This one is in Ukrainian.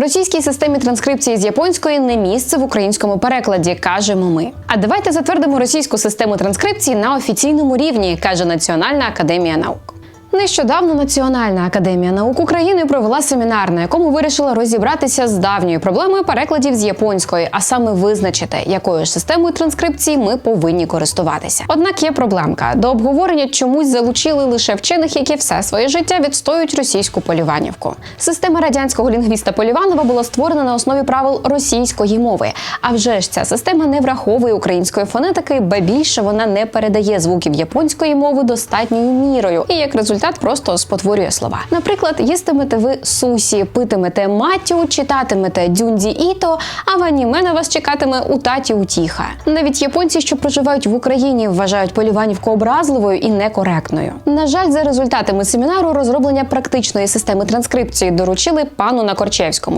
Російській системі транскрипції з японської не місце в українському перекладі, кажемо ми. А давайте затвердимо російську систему транскрипції на офіційному рівні, каже Національна академія наук. Нещодавно Національна академія наук України провела семінар, на якому вирішила розібратися з давньою проблемою перекладів з японської, а саме визначити, якою ж системою транскрипції ми повинні користуватися. Однак є проблемка до обговорення чомусь залучили лише вчених, які все своє життя відстоюють російську поліванівку. Система радянського лінгвіста Поліванова була створена на основі правил російської мови. А вже ж ця система не враховує української фонетики, ба більше вона не передає звуків японської мови достатньою мірою, і як результат просто спотворює слова. Наприклад, їстимете ви сусі, питимете матю, читатимете дюнді іто, а в аніме на вас чекатиме у таті утіха. Навіть японці, що проживають в Україні, вважають поліванівку образливою і некоректною. На жаль, за результатами семінару розроблення практичної системи транскрипції доручили пану Накорчевському,